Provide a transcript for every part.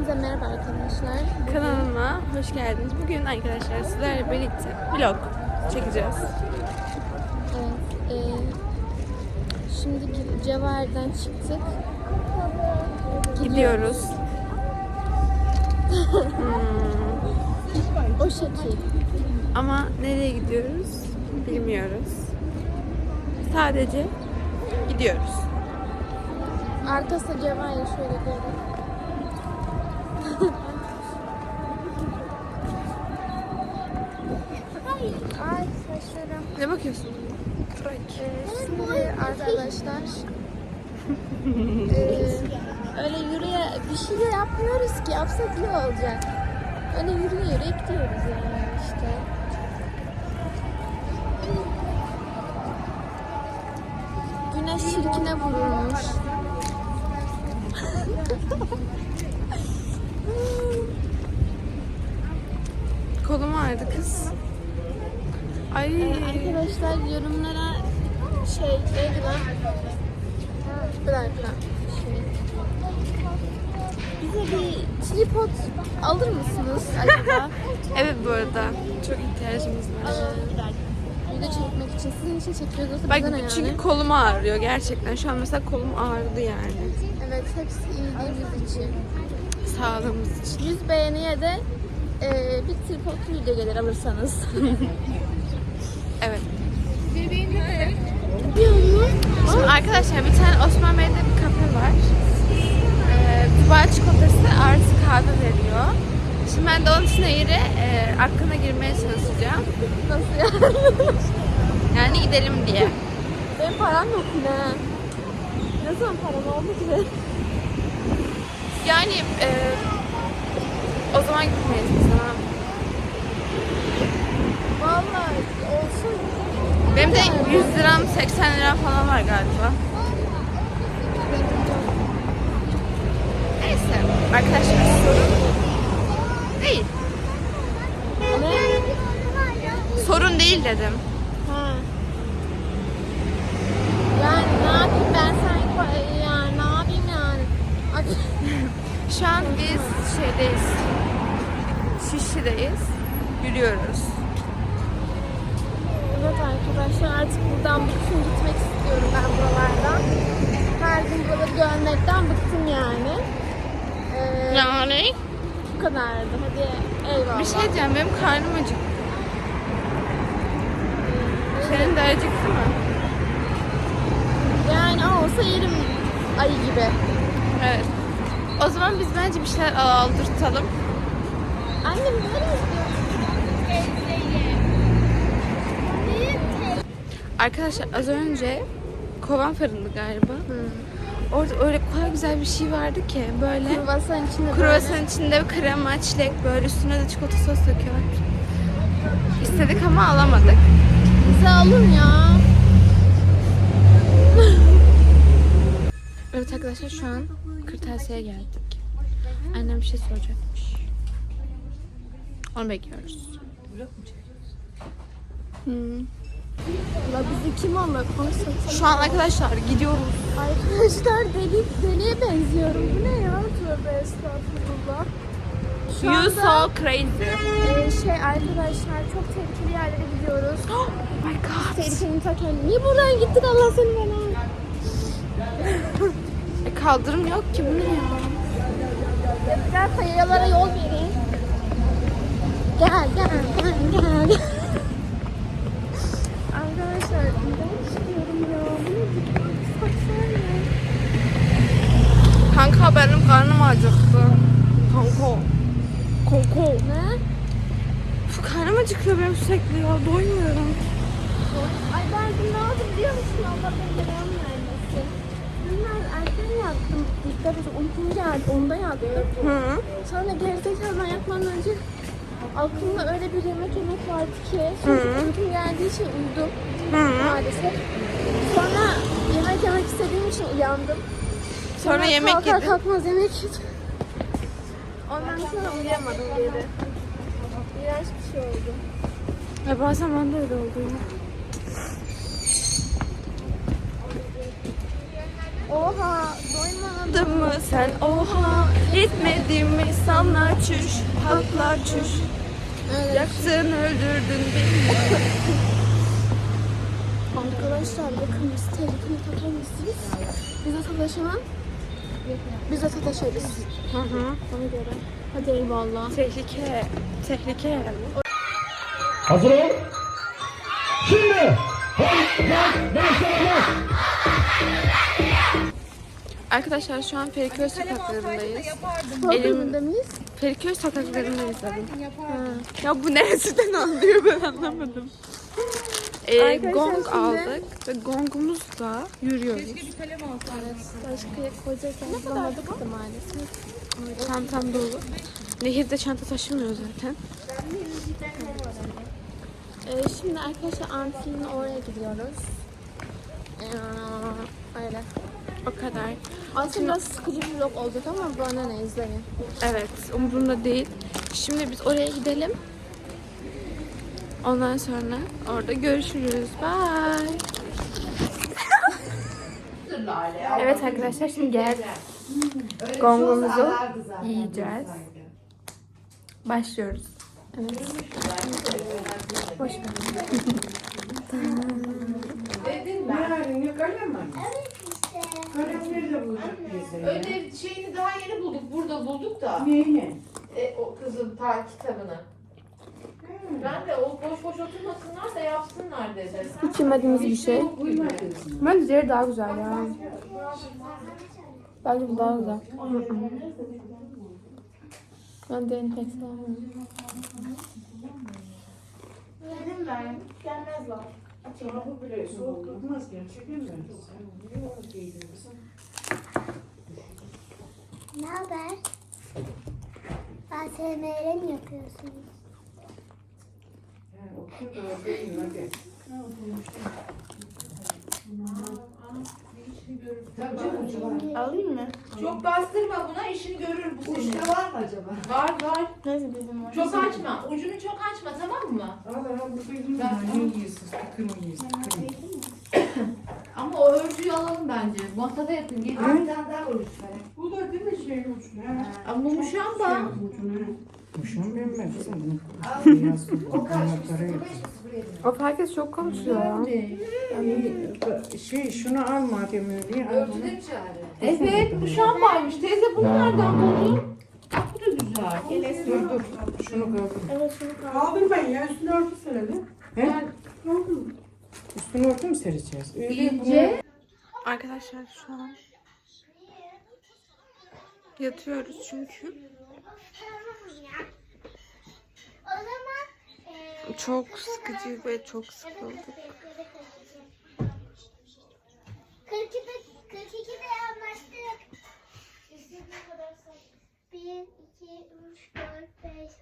Hepinize merhaba arkadaşlar. Kanalıma hoş geldiniz. Bugün arkadaşlar sizlerle birlikte vlog çekeceğiz. Evet, e, şimdi Cevher'den çıktık. Gidiyoruz. O şekil. Ama nereye gidiyoruz bilmiyoruz. Sadece gidiyoruz. Arkası Cevher ya şöyle görün. Ay saçlarım. Ne bakıyorsun? Ee, şimdi arkadaşlar ee, öyle yürüye bir şey de yapmıyoruz ki yapsak iyi olacak. Öyle yürüye yürüye gidiyoruz yani işte. Güneş çirkine vurulmuş. Kolum ağrıdı kız. Ay. Arkadaşlar yorumlara şey neydi lan? Bir dakika. Şey. Bize bir tripod alır mısınız acaba? Evet bu arada çok ihtiyacımız var. Ee, video çekmek için sizin için çekiyoruz olsa Bak ne yani? çünkü kolum ağrıyor gerçekten. Şu an mesela kolum ağrıdı yani. Evet hepsi iyiliğimiz için. Sağlığımız için. 100 beğeniye de e, bir tripodlu video gelir alırsanız. Evet. Şimdi arkadaşlar bir tane Osman Bey'de bir kafe var. Ee, Dubai çikolatası artı kahve veriyor. Şimdi ben de onun için yeri e, hakkına girmeye çalışacağım. Nasıl yani? Yani gidelim diye. Benim param yok yine. Ne zaman param oldu ki? Yani e, o zaman gitmeyiz biz. Vallahi olsun. Benim de 100 liram 80 liram falan var galiba. Neyse arkadaşlar sorun değil. Ne? Sorun değil dedim. Ha. Yani ne yapayım ben sen yani ne yapayım yani? Ay, Şu an biz şeydeyiz. Şişli'deyiz. Yürüyoruz. Evet arkadaşlar artık buradan bıktım gitmek istiyorum ben buralardan. Her gün buraları görmekten bıktım yani. Ee, Yani? Bu kadardı. Hadi eyvallah. Bir şey diyeceğim benim karnım acıktı. Senin de acıktı mı? Yani olsa yerim ayı gibi. Evet. O zaman biz bence bir şeyler aldırtalım. Annem nereye gidiyorsun? Arkadaşlar az önce kovan fırındı galiba. Orada öyle kadar güzel bir şey vardı ki böyle Kruvasan içinde kruvasan içinde krema, çilek böyle üstüne de çikolata sos döküyorlar. İstedik ama alamadık. böyle. Bize alın ya. Evet arkadaşlar şu an kırtasiyeye geldik. Annem bir şey soracakmış. Onu bekliyoruz. Hmm. La bizi kim alır? Şu an arkadaşlar gidiyoruz. Arkadaşlar deli, deliye benziyorum. Bu ne ya? Tövbe estağfurullah. Şu You anda so crazy. e, şey arkadaşlar çok tehlikeli yerlere gidiyoruz. Oh my god. Tehlikenin ta kendisi. Niye buradan gittik Allah seni bana? Kaldırım yok ki bu ne ya? Biraz kayalara yol verin. Gel gel gel gel. Arkadaşlar ben çıkıyorum ya. Kanka benim karnım acıktı. Kanka. Kanka. Ne? Şu karnım acıkıyor benim sürekli ya. Doymuyorum. Ay ben ne oldu biliyor musun? Allah beni belanı vermesin. Dünler erken yattım. Dikkat et uykum geldi. Onda yattım. Hı. Sonra gerizekalıdan yatmadan önce aklımda öyle bir yemek yemek vardı ki. Sonra uykum geldiği için uyudum. Hı. Maalesef. Sonra yemek yemek istediğim için uyandım. Sonra yemek kalkar yedin. kalkmaz yemek yedim. Ondan sonra uyuyamadım geri. İğrenç bir şey oldu. Ya bazen ben de öyle oldu Oha doymadım. Anladın mı sen oha Etmedin mi insanlar çüş Halklar çüş Yaktın öldürdün beni Arkadaşlar bakın biz tehlikeli mısınız? Bize sataşan bize sataşırız. Hı hı. Ona göre. Hadi eyvallah. Tehlike Tehlike Hazır ol. Şimdi. Hayır, başla, Arkadaşlar şu an Feriköy sokaklarındayız Elim... Miyiz? Feriköy sokaklarındayız dedim. Ya bu neresinden anlıyor ben anlamadım Arkadaşlar gong şimdi- aldık ve gongumuzla yürüyoruz. Başka koyacak yer bulamadık da maalesef. Çantam dolu. Nehirde çanta taşımıyor zaten. Ee, şimdi arkadaşlar Antil'in oraya gidiyoruz. Ee, öyle. O kadar. Aslında biraz sıkıcı bir vlog olacak ama bana ne izleyin. Evet, umurumda değil. Şimdi biz oraya gidelim. Ondan sonra orada görüşürüz. Bye. evet arkadaşlar şimdi gel. Gongumuzu yiyeceğiz. Başlıyoruz. Hoş geldin. Yarın yok öyle mi? Öyle nerede bulduk biz? Ödev şeyini daha yeni bulduk. Burada bulduk da. Neyini? E, o kızın ta kitabını. Ben de o boş boş oturmasınlar da yapsınlar dedi. Hiç yemediğimiz bir şey. Uymadınız mı? Bence diğeri daha güzel ya. Bence bu daha güzel. Ben de pek sevmiyorum. Dedim ben. Gelmezler. Çorabı bile soğuk tutmaz gerçekten mi? Sen niye onu giydiriyorsun? Ne haber? ASMR mi yapıyorsunuz? Ha, otur da hadi. Tabii canım ucu var. Alayım mı? Çok bastırma buna işini görür bu senin. Uçta var mı acaba? Var var. Neyse bizim var. Çok açma. Ucunu çok açma tamam mı? Al al bu duydum ben. Ne yiyorsun? Tıkır mı yiyorsun? Mı? Ama o örtüyü alalım bence. Masada yapın. Gelin. Bu da değil mi şey ucu? Ha. Ama bu muşamba. Bunu. Beyaz o yok. Of herkes çok konuşuyor ya. Yani, şey şunu al madem öyle al bunu. Evet muşambaymış. Teyze bunu nereden buldun? Bak bu da güzel. Dur dur şunu kaldır. Evet şunu kaldı. Kaldırmayın ya üstüne örtü serelim. He? Üstünü örtü mü sereceğiz? Öyle İnce. Arkadaşlar şu an yatıyoruz çünkü O zaman eee, çok sıkıcı ve çok sıkıldık. 42'de 42'de anlaştık. İstediğin kadar say. 1 2 3 4 5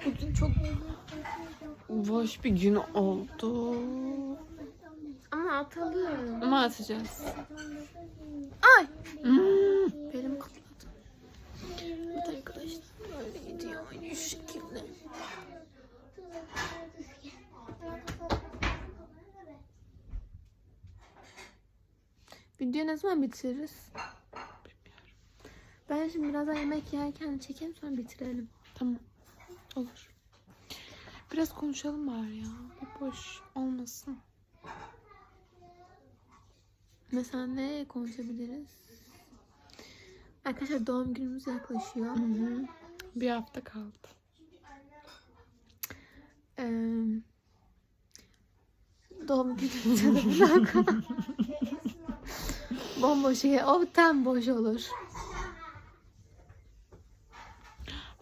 6 Bugün çok 7 8 9 boş bir gün oldu. Ama atalım. Ama atacağız. Ay. Hmm. Benim kapladım. Evet arkadaşlar böyle gidiyor şu şekilde. Video ne zaman bitiririz? Ben şimdi birazdan yemek yerken çekeyim sonra bitirelim. Tamam. Olur. Biraz konuşalım bari ya. Bir boş olmasın. Mesela ne konuşabiliriz? Arkadaşlar doğum günümüz yaklaşıyor. Hı hı. Bir hafta kaldı. Ee, doğum vlog. Bomboş şey. O tam boş olur.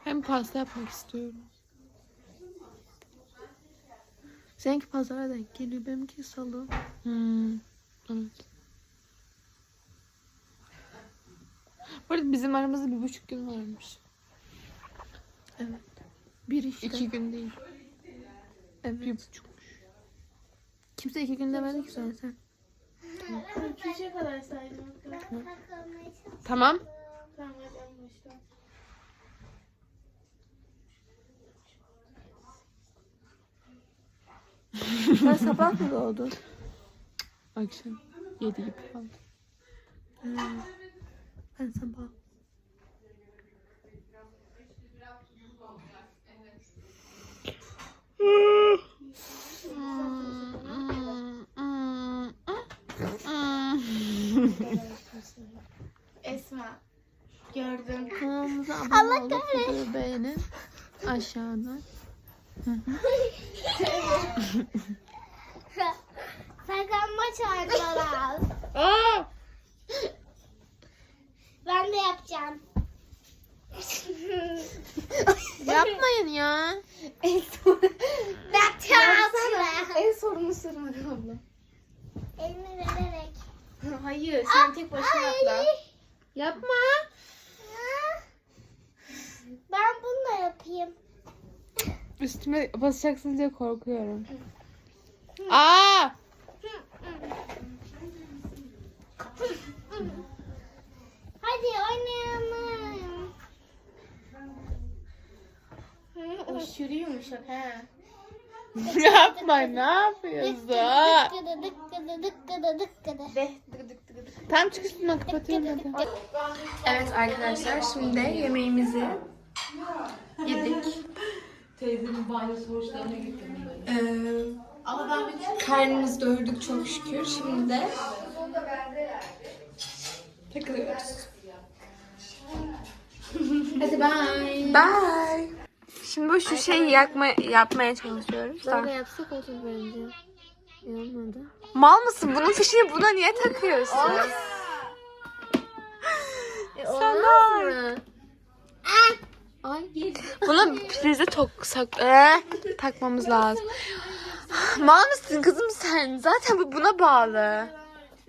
Hem pasta yapmak istiyorum. Seninki pazara denk geliyor. Benimki salı. Hmm. Evet. Bu arada bizim aramızda bir buçuk gün varmış. Evet. Bir işte. İki gün değil. Evet. Bir buçuk. Kimse iki gün demedi ki zaten. Üçe kadar saydım. Tamam. Tamam hadi en baştan. Sen sabah mı doğdun? Akşam yedi gibi falan. Ben sabah. Esma. Gördüm. Kanalımıza abone olup videoyu beğenin. Aşağıdan. Saklanmaç oynuyorlar. ben de yapacağım. Yapmayın ya. Yapacağım. En sorunu sırmadı abla. Elini vererek. Hayır sen tek başına atla. Yapma. Ben bunu da yapayım. Üstüme basacaksın diye korkuyorum. Aa! Hadi oynayalım. Yumuşak he. Yapma ne yapıyorsun? Tam çık üstünden kapatıyorum hadi. Evet arkadaşlar şimdi yemeğimizi yedik. Teyzemin banyosu hoşlarına gittim böyle. Ee, Ama ben bir karnımızı doyurduk çok şükür. Şimdi de takılıyoruz. Hadi bye. Bye. Şimdi bu şu şeyi yakma, yapmaya çalışıyoruz. Böyle yapsak olur bence. Olmadı. Mal mısın? Bunun fişini buna niye takıyorsun? Sana. mı? Ay gel. Bunu prize toksak ee, takmamız lazım. Mal mısın kızım sen? Zaten bu buna bağlı.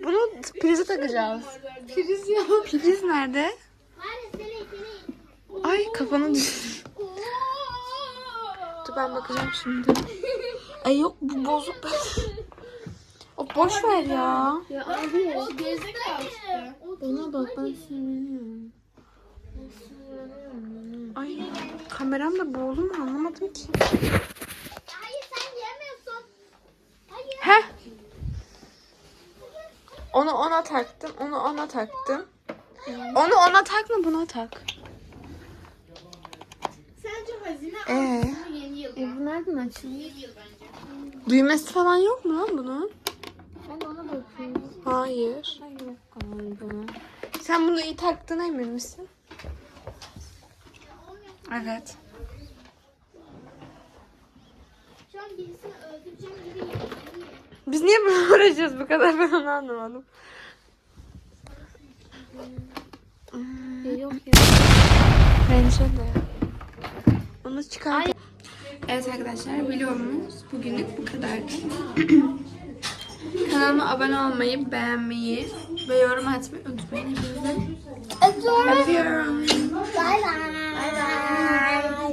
Bunu prize takacağız. Priz yok. Priz nerede? Ay kafanı düş. Dur ben bakacağım şimdi. Ay yok bu bozuk. O boş ver ya. Ya abi. O gezde kalmıştı. Ona bak ben sinirleniyorum. Ay kameram da bozdu mu anlamadım ki. Hayır sen yemiyorsun. Hayır. Heh. Onu ona taktım. Onu ona taktım. Onu ona takma buna tak. Sence hazine Ee, yıl. E bu nereden açılıyor? Yıl bence. düğmesi falan yok mu lan bunun? Ben ona bakıyorum. Hayır. Ay yok galiba. Sen bunu iyi taktığına emin misin? Evet. Şu an birisini öldüreceğim gibi yapıyorum. Biz niye böyle uğraşıyoruz bu kadar ben onu anlamadım. Yok ya. Bence de. Onu çıkar. Evet arkadaşlar videomuz bugünlük bu kadardı. Kanalıma abone olmayı, beğenmeyi ve yorum atmayı unutmayın. Hepinize öpüyorum. Bye bye. Bye bye.